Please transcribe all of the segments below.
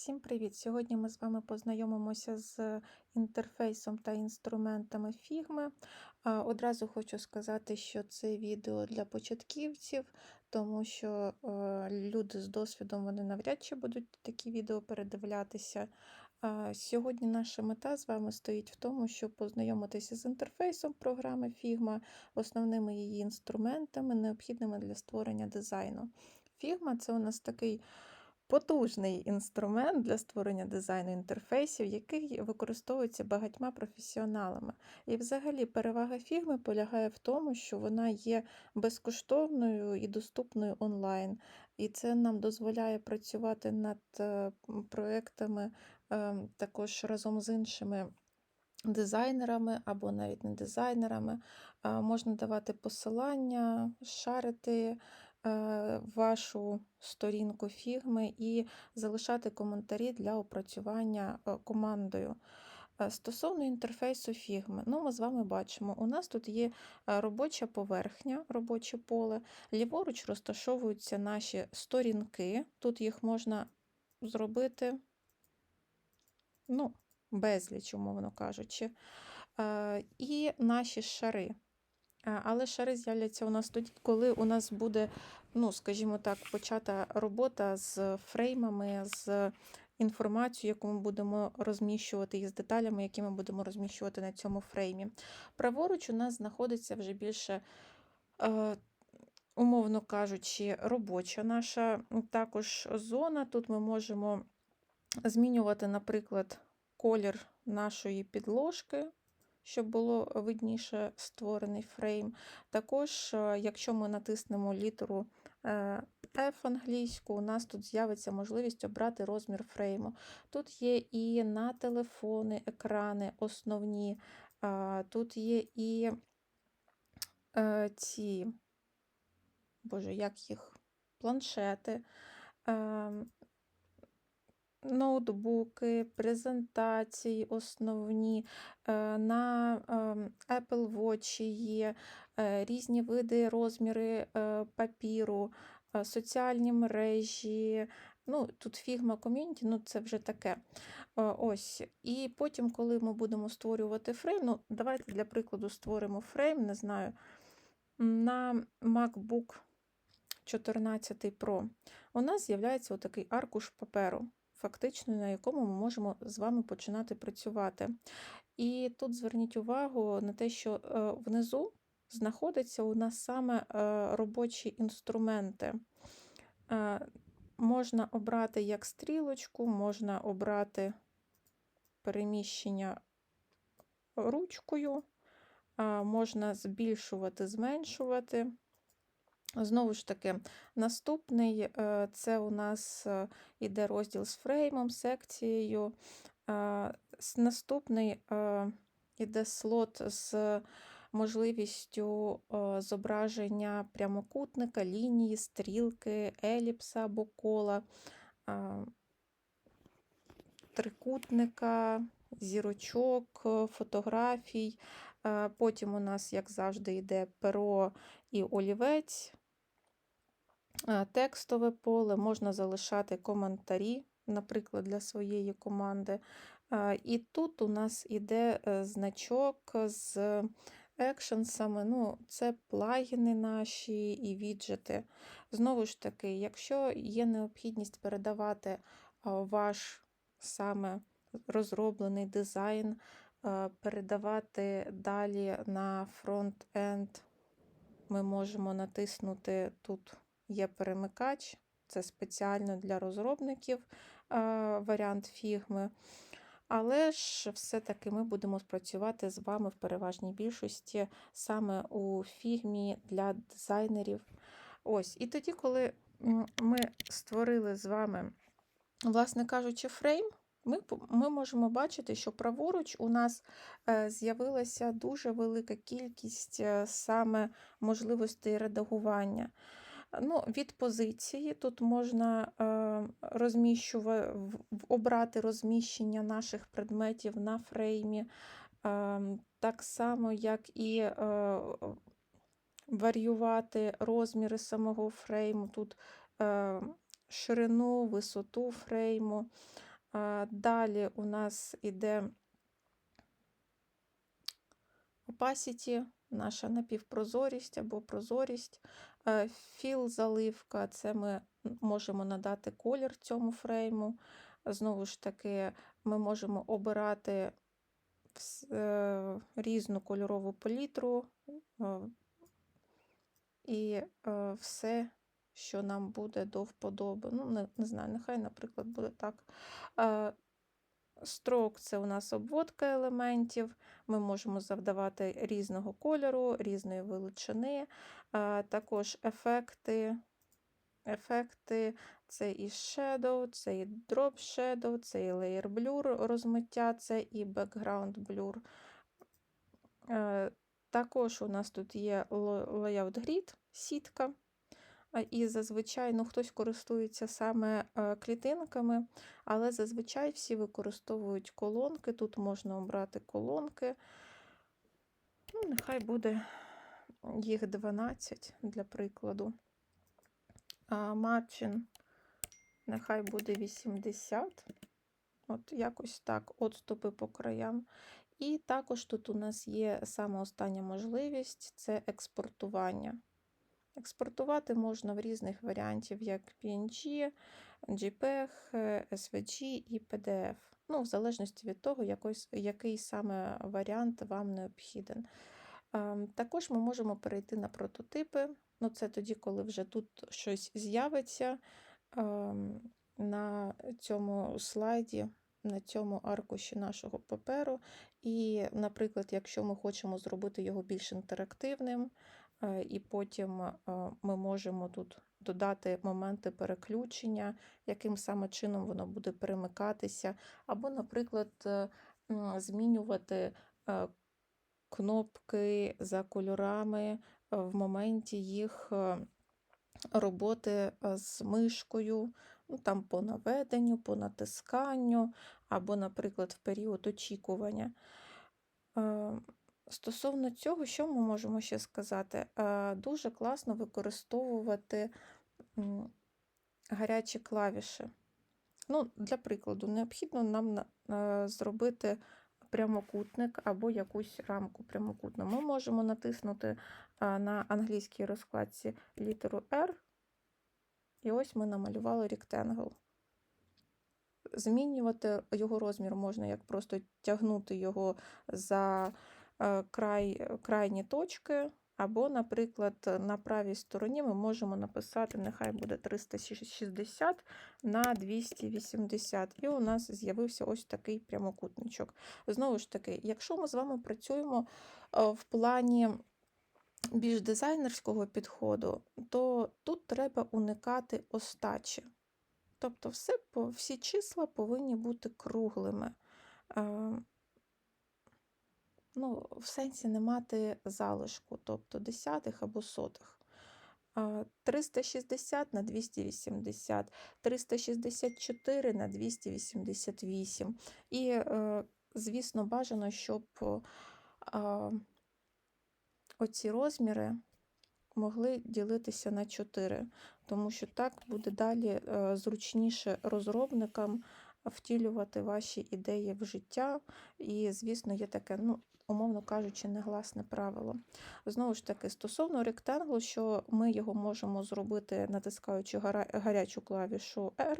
Всім привіт! Сьогодні ми з вами познайомимося з інтерфейсом та інструментами Figma. Одразу хочу сказати, що це відео для початківців, тому що е, люди з досвідом вони навряд чи будуть такі відео передивлятися. Сьогодні наша мета з вами стоїть в тому, щоб познайомитися з інтерфейсом програми Figma, основними її інструментами, необхідними для створення дизайну. Figma це у нас такий потужний інструмент для створення дизайну інтерфейсів, який використовується багатьма професіоналами. І, взагалі, перевага фігми полягає в тому, що вона є безкоштовною і доступною онлайн. І це нам дозволяє працювати над е, проектами е, також разом з іншими. Дизайнерами або навіть не дизайнерами, можна давати посилання, шарити е, вашу сторінку фігми і залишати коментарі для опрацювання е, командою. Е, Стосовно інтерфейсу фігми, ну ми з вами бачимо, у нас тут є е, робоча поверхня, робоче поле, ліворуч розташовуються наші сторінки, тут їх можна зробити ну, безліч, умовно кажучи, Е, і наші шари. Е, Але шари з'являться у нас тоді, коли у нас буде, ну, скажімо так, почата робота з фреймами, з інформацією, яку ми будемо розміщувати, і з деталями, які ми будемо розміщувати на цьому фреймі. Праворуч у нас знаходиться вже більше, е, умовно кажучи, робоча наша також зона. Тут ми можемо змінювати, наприклад, колір нашої підложки, щоб було видніше створений фрейм. Також, е, якщо ми натиснемо літеру е, F англійську, у нас тут з'явиться можливість обрати розмір фрейму. Тут є і на телефони, екрани основні, тут є і е, ці, боже, як їх, планшети. Ноутбуки, презентації основні, е, на ем, Apple Watch є е, різні види, розміри е, папіру, соціальні мережі. Ну, Тут Figma Community, ну це вже таке. Ось. І потім, коли ми будемо створювати фрейм, ну, давайте для прикладу створимо фрейм, не знаю, на MacBook 14 Pro, у нас з'являється отакий аркуш паперу фактично, на якому ми можемо з вами починати працювати. І тут зверніть увагу на те, що е, внизу знаходяться у нас саме е, робочі інструменти. Е, можна обрати як стрілочку, можна обрати переміщення ручкою, можна збільшувати, зменшувати. Знову ж таки, наступний е, це у нас е, іде розділ з фреймом, секцією. Е, Наступний іде слот з можливістю зображення прямокутника, лінії, стрілки, еліпса або кола, трикутника, зірочок, фотографій. Потім у нас, як завжди, йде перо і олівець. Е, текстове поле, можна залишати коментарі, наприклад, для своєї команди. Е, і тут у нас іде е, значок з екшенсами, ну, це плагіни наші і віджити. Знову ж таки, якщо є необхідність передавати ваш саме розроблений дизайн, передавати далі на фронт-енд, ми можемо натиснути тут є перемикач, це спеціально для розробників варіант фігми. Але ж все-таки ми будемо спрацювати з вами в переважній більшості саме у фігмі для дизайнерів. Ось, І тоді, коли ми створили з вами, власне кажучи, фрейм, ми ми можемо бачити, що праворуч у нас е, з'явилася дуже велика кількість е, саме можливостей редагування. Ну, Від позиції тут можна е, розміщувати, обрати розміщення наших предметів на фреймі, е, так само, як і е, варіювати розміри самого фрейму, тут ширину, висоту фрейму. Далі у нас іде opacity, наша напівпрозорість або прозорість. Е, Філ заливка це ми можемо надати колір цьому фрейму. Знову ж таки, ми можемо обирати е, різну кольорову палітру е, і все, що нам буде до вподоби. Ну, не, не знаю, нехай, наприклад, буде так. Строк це у нас обводка елементів. Ми можемо завдавати різного кольору, різної величини. Також ефекти. Ефекти це і shadow, це і drop shadow, це і layer blur розмиття, це і background blur. Е, Також у нас тут є layout grid, сітка. І зазвичай ну, хтось користується саме е, клітинками, але зазвичай всі використовують колонки. Тут можна обрати колонки. Ну, нехай буде їх 12 для прикладу. А Марчин нехай буде 80. От якось так, отступи по краям. І також тут у нас є саме остання можливість це експортування. Експортувати можна в різних варіантів, як PNG, JPEG, SVG і PDF. Ну, в залежності від того, який саме варіант вам необхіден. Ем, Також ми можемо перейти на прототипи. Ну, це тоді, коли вже тут щось з'явиться ем, на цьому слайді, на цьому аркуші нашого паперу. І, наприклад, якщо ми хочемо зробити його більш інтерактивним, і потім е, ми можемо тут додати моменти переключення, яким саме чином воно буде перемикатися, або, наприклад, е, змінювати е, кнопки за кольорами е, в моменті їх е, роботи е, з мишкою, ну, там по наведенню, по натисканню, або, наприклад, в період очікування. Е, Стосовно цього, що ми можемо ще сказати? Е, Дуже класно використовувати гарячі клавіші. Ну, Для прикладу, необхідно нам е, зробити прямокутник або якусь рамку прямокутну. Ми можемо натиснути на англійській розкладці літеру R, і ось ми намалювали rectangle. Змінювати його розмір можна як просто тягнути його за е, край, крайні точки, або, наприклад, на правій стороні ми можемо написати, нехай буде 360 на 280. І у нас з'явився ось такий прямокутничок. Знову ж таки, якщо ми з вами працюємо е, в плані більш дизайнерського підходу, то тут треба уникати остачі. Тобто все, всі числа повинні бути круглими. Ну, в сенсі не мати залишку, тобто десятих або сотих. 360 на 280, 364 на 288. І, е, звісно, бажано, щоб оці розміри могли ділитися на 4, тому що так буде далі е, зручніше розробникам втілювати ваші ідеї в життя. І, звісно, є таке, ну, умовно кажучи, негласне правило. Знову ж таки, стосовно ректанглу, що ми його можемо зробити, натискаючи гарячу клавішу R,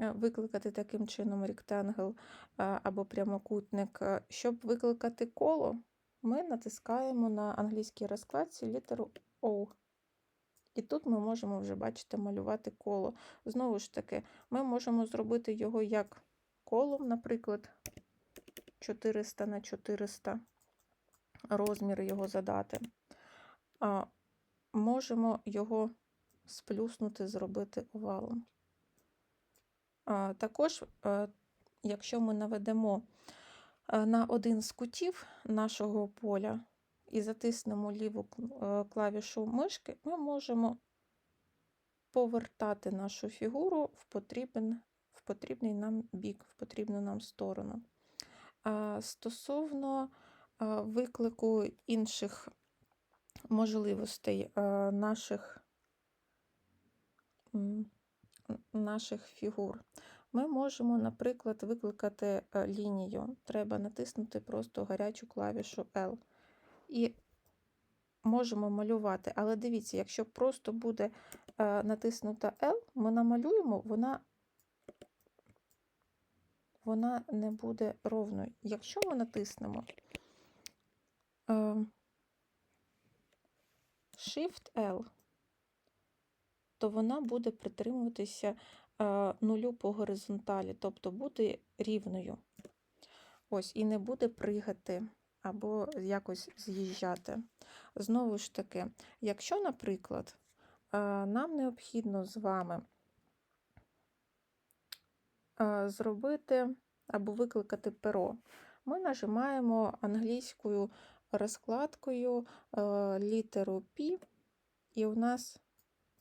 е, викликати таким чином ректангл е, або прямокутник. Е, Щоб викликати коло, ми натискаємо на англійській розкладці літеру O. І тут ми можемо вже, бачите, малювати коло. Знову ж таки, ми можемо зробити його як колом, наприклад, 400 на 400 розмір його задати. А можемо його сплюснути, зробити овалом. А, також, е, якщо ми наведемо е, на один з кутів нашого поля і затиснемо ліву е, клавішу мишки, ми можемо повертати нашу фігуру в, потрібен, в потрібний нам бік, в потрібну нам сторону. Стосовно виклику інших можливостей наших, наших фігур. ми можемо, наприклад, викликати е, лінію. Треба натиснути просто гарячу клавішу L. І можемо малювати. Але дивіться, якщо просто буде е, натиснута L, ми намалюємо, вона, вона не буде ровною. Якщо ми натиснемо е, Shift L, то вона буде притримуватися е, нулю по горизонталі, тобто буде рівною. Ось, і не буде пригати або якось з'їжджати. Знову ж таки, якщо, наприклад, е, нам необхідно з вами е, зробити або викликати перо, ми нажимаємо англійською розкладкою е, літеру P, і у нас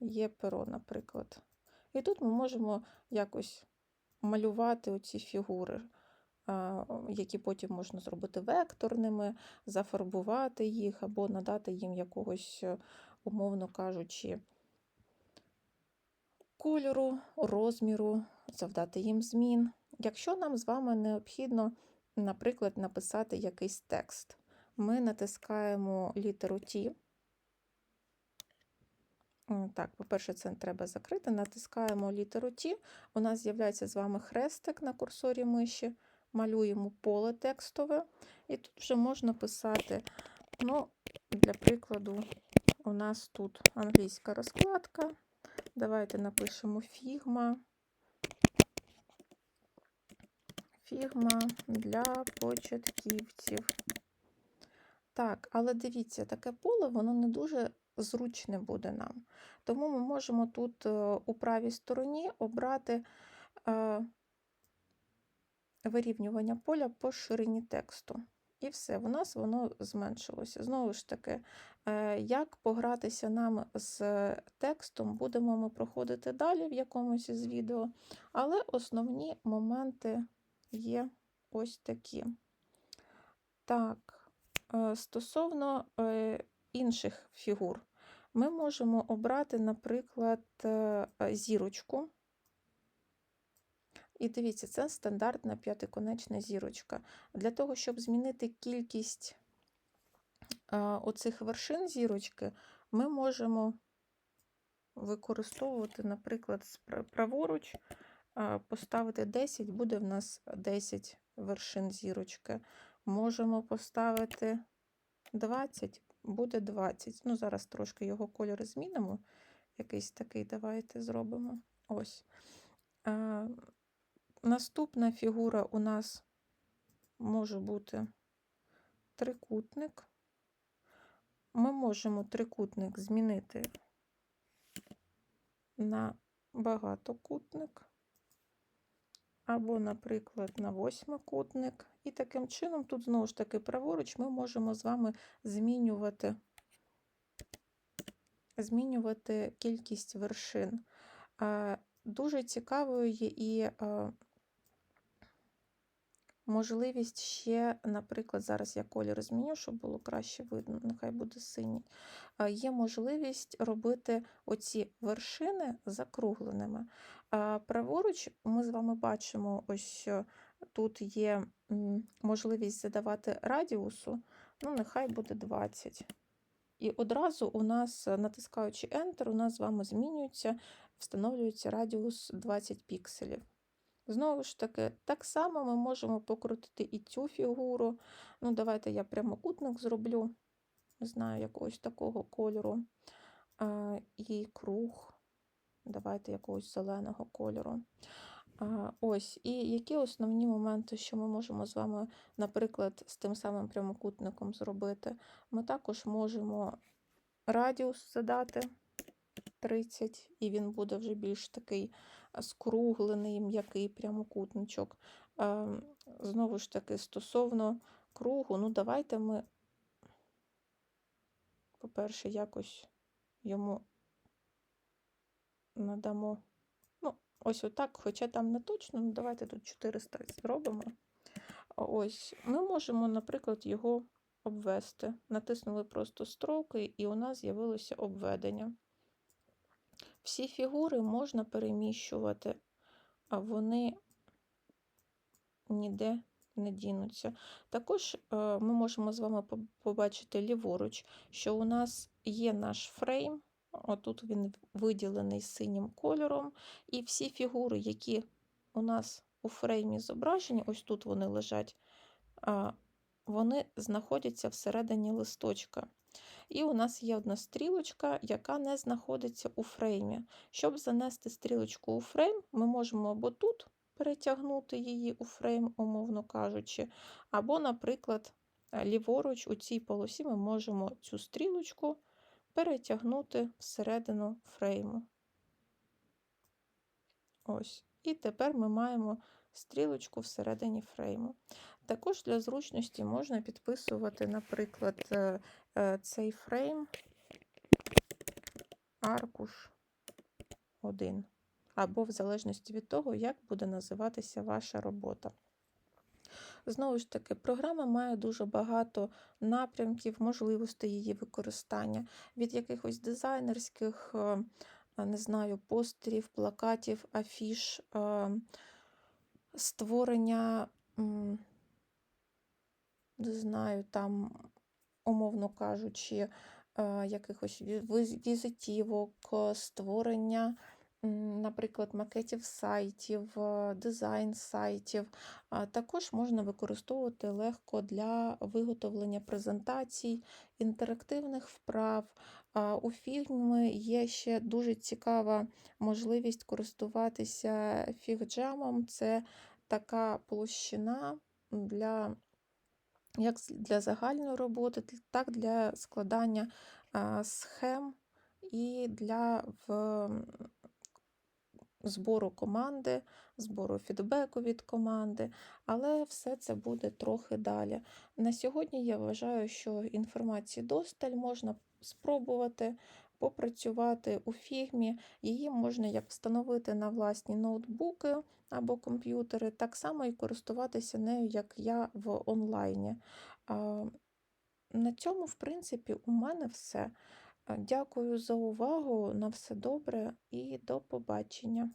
є перо, наприклад. І тут ми можемо якось малювати оці фігури, які потім можна зробити векторними, зафарбувати їх або надати їм якогось, е, умовно кажучи, кольору, розміру, завдати їм змін. Якщо нам з вами необхідно, наприклад, написати якийсь текст, ми натискаємо літеру. М, Так, по-перше, це треба закрити. Натискаємо літеру T. У нас з'являється з вами хрестик на курсорі миші. Малюємо поле текстове. І тут вже можна писати, ну, для прикладу, у нас тут англійська розкладка. Давайте напишемо фігма. Фігма для початківців. Так, але дивіться, таке поле, воно не дуже зручне буде нам. Тому ми можемо тут е, у правій стороні обрати е, вирівнювання поля по ширині тексту. І все, у нас воно зменшилося. Знову ж таки, е, як погратися нам з текстом, будемо ми проходити далі в якомусь із відео, але основні моменти є ось такі. Так, е, стосовно е, інших фігур, ми можемо обрати, наприклад, зірочку. І дивіться, це стандартна п'ятиконечна зірочка. Для того, щоб змінити кількість е, оцих вершин зірочки, ми можемо використовувати, наприклад, праворуч, е, поставити 10, буде в нас 10 вершин зірочки. Можемо поставити 20, буде 20. Ну, зараз трошки його кольор змінимо. Якийсь такий давайте зробимо. Ось. Наступна фігура у нас може бути трикутник. Ми можемо трикутник змінити на багатокутник, або, наприклад, на восьмикутник. І таким чином, тут знову ж таки праворуч, ми можемо з вами змінювати, змінювати кількість вершин. Дуже цікавою є і можливість ще, наприклад, зараз я колір зміню, щоб було краще видно, нехай буде синій. Є можливість робити оці вершини закругленими. Праворуч ми з вами бачимо, ось тут є можливість задавати радіусу, ну, нехай буде 20. І одразу у нас, натискаючи Enter, у нас з вами змінюється, встановлюється радіус 20 пікселів. Знову ж таки, так само ми можемо покрутити і цю фігуру. Ну, давайте я прямокутник зроблю, не знаю, якогось такого кольору. А, І круг. Давайте якогось зеленого кольору. А, Ось, і які основні моменти, що ми можемо з вами, наприклад, з тим самим прямокутником зробити? Ми також можемо радіус задати 30, і він буде вже більш такий скруглений, м'який прямокутничок. Знову ж таки, стосовно кругу, ну давайте ми, по-перше, якось йому надамо. Ну, ось отак, хоча там не точно, ну давайте тут 400 зробимо. Ось, ми можемо, наприклад, його обвести. Натиснули просто строки, і у нас з'явилося обведення. Всі фігури можна переміщувати а вони ніде не дінуться. Також е, ми можемо з вами побачити ліворуч, що у нас є наш фрейм. Отут він виділений синім кольором, і всі фігури, які у нас у фреймі зображені, ось тут вони лежать, вони знаходяться всередині листочка. І у нас є одна стрілочка, яка не знаходиться у фреймі. Щоб занести стрілочку у фрейм, ми можемо або тут перетягнути її у фрейм, умовно кажучи, або, наприклад, е, ліворуч у цій полосі ми можемо цю стрілочку перетягнути всередину фрейму. Ось. І тепер ми маємо стрілочку всередині фрейму. Також для зручності можна підписувати, наприклад, е, е, цей фрейм аркуш 1, або в залежності від того, як буде називатися ваша робота. Знову ж таки, програма має дуже багато напрямків, можливостей її використання, від якихось дизайнерських, е, не знаю, постерів, плакатів, афіш, створення, знаю, там, умовно кажучи, е, якихось візитівок, е, створення, наприклад, макетів сайтів, е, дизайн сайтів. Також можна використовувати легко для виготовлення презентацій, інтерактивних вправ. У фільмі є ще дуже цікава можливість користуватися фігджамом. Це така площина для як для загальної роботи, так і для складання схем і для в, збору команди, збору фідбеку від команди, але все це буде трохи далі. На сьогодні я вважаю, що інформації досталь можна спробувати попрацювати у фігмі. Її можна як встановити на власні ноутбуки або комп'ютери, так само і користуватися нею, як я в онлайні. На цьому, в принципі, у мене все. Дякую за увагу. На все добре і до побачення.